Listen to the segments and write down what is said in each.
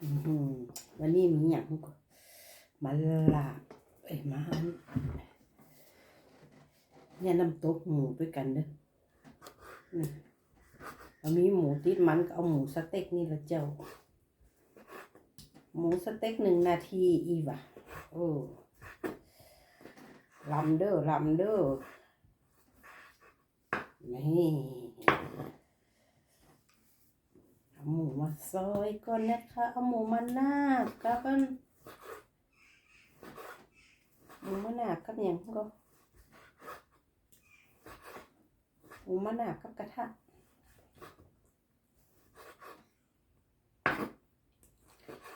อื้อหือวันนี้มีอย่างก็มาลาบเอ้ยมาอันเนี่ยน้ำตกหมูด้วยกันเด้อนี่เอามีหมูติดมันก็เอาหมูสเต็กนี่ละเจ้า หมูสเต็กหนึ่งนาทีอีว่ะโอ้ลำเด้อลำเด้อนี่เอา หมูมาซอยก่อนนะคะเอาหมูมาหนากับอันหมูมาหนากับอย่างก็หมูมาหนากับกระทะ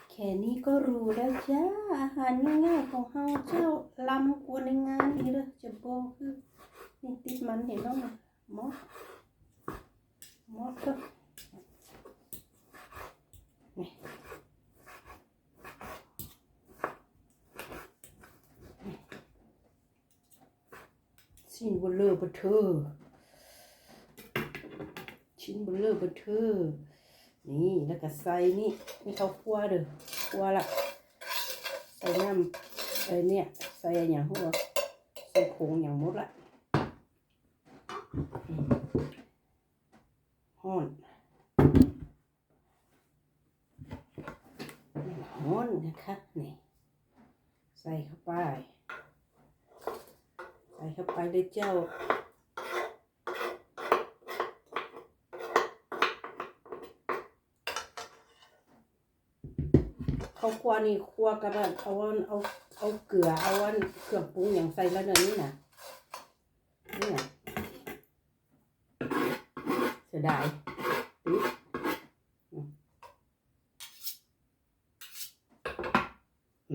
แค่นี้ก็รู้แล้วจ้าอาหารง่ายๆของเฮาเจ้าลำกวนในงานนี่เลยจะบอกคือนี่ติดมันเห็นบ้างไหมอก็นี่ ชิ้นเบลเลอร์เบอร์เทอร์ชิ้นเบลเลอร์เบอร์เทอร์นี่แล้วก็ใส่นี่นี่เขาคั่วเด้อคั่วละใส่น้ำใส่เนี่ยใส่อย่างหัวใส่ผงอย่างหมดละฮ้อนฮ้อนนะคะนี่ใส่เข้าไป ส่เข้าไปเลยเจ้าเขาคั่วนี่คั่วกับอันเอาเอาเอาเกลือเอาอันเครื่องปรุงอย่างใส่แล้วเนี่ยนี่นะนี่นะเสียดาย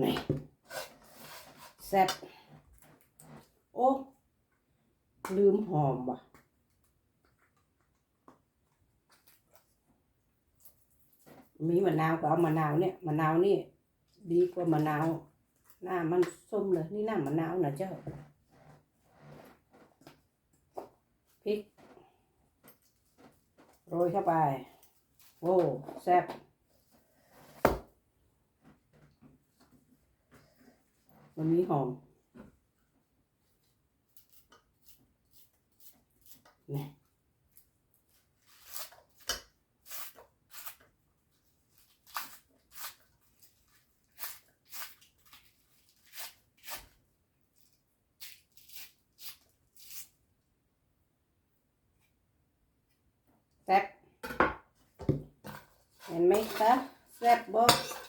นี่แซ่บ โอ้ลืมหอมว่ะมีมะนาวก็เอามะนาวเนี่ยมะนาวนี่ดีกว่ามะนาวหน้ามันส้มเลยนี่หน้ามะนาวนะเจ้าพริกโรยเข้าไปโอ้แซ่บมันมีหอม นี่แซ่บเห็น